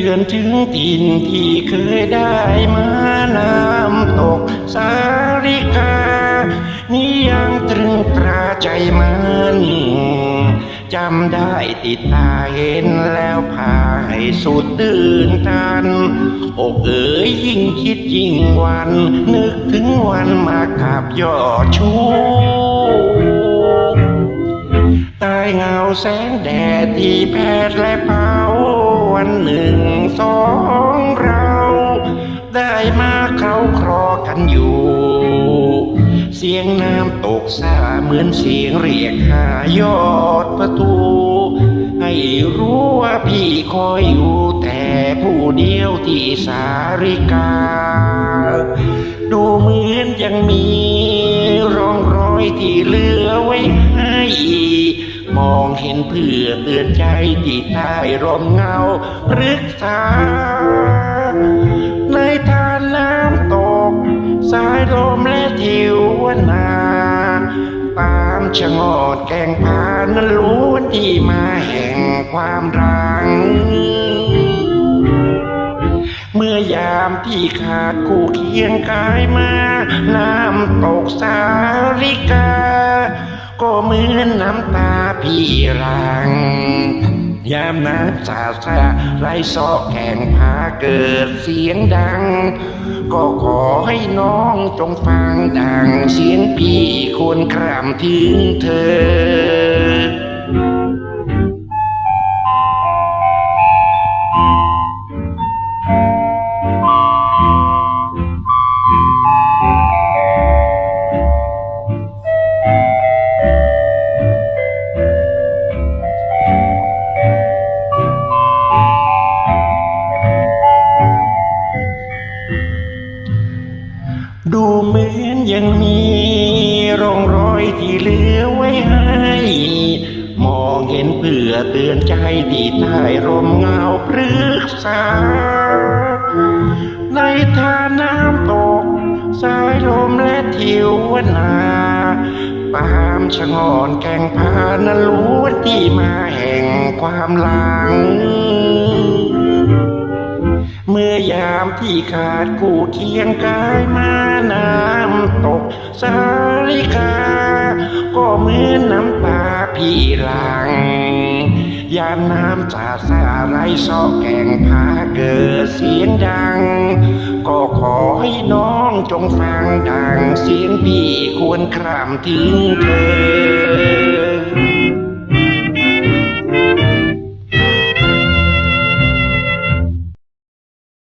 ือนถึงถิ่นที่เคยได้มาน้ำตกสาริกา นี่ยังตรึงตราใจมันจำได้ติดตาเห็นแล้วพาให้สุดตื่นตัน อกเอ๋ยยิ่งคิดยิ่งวัน นึกถึงวันมาขับยอดชูใต้เงาแสงแดดที่แผดและเผา วันหนึ่งสองเรา ได้มาเข้าครอกันอยู่ เสียงน้ำตกสาเหมือนเสียงเรียกหายอดประตู ให้รู้ว่าพี่คอยอยู่แต่ผู้เดียวที่สาริกา ดูเหมือนยังมีร่องรอยที่เหลือไว้ให้ มองเห็นเพื่อเตือนใจที่ใต้ร่มเงาพฤกษา ในทานน้ำตก สายลมและทิวนา ตามชะงอดแกงพานั้นล้วนที่มาแห่งความรัง เมื่อยามที่ขาดคู่เคียงกายมา น้ำตกสาริกา ก็เหมือนน้ำตาพี่รัง ยามน้ำสาสาไรซอกแข่งพาเกิดเสียงดัง ก็ขอให้น้องจงฟังดังเสียงพี่ควรครำถึงเธอ ดูเหมือนยังมีร่องรอยที่เหลือไว้ให้ มองเห็นเพื่อเตือนใจที่ใต้ร่มเงาพฤกษา ในท่าน้ำตก สายลมและทิวนาตามชะงอนแก่งพานล้วนที่มาแห่งความหลัง เมื่อยามที่ขาดคู่เคียงกายมาน้ำตกสาริกา ก็เหมือนน้ำตาพี่หลัง ยามน้ำสาสาไรซอกแก่งพาเกิดเสียงดัง ก็ขอให้น้องจงฟังดังเสียงพี่ควรครำถึงเธอ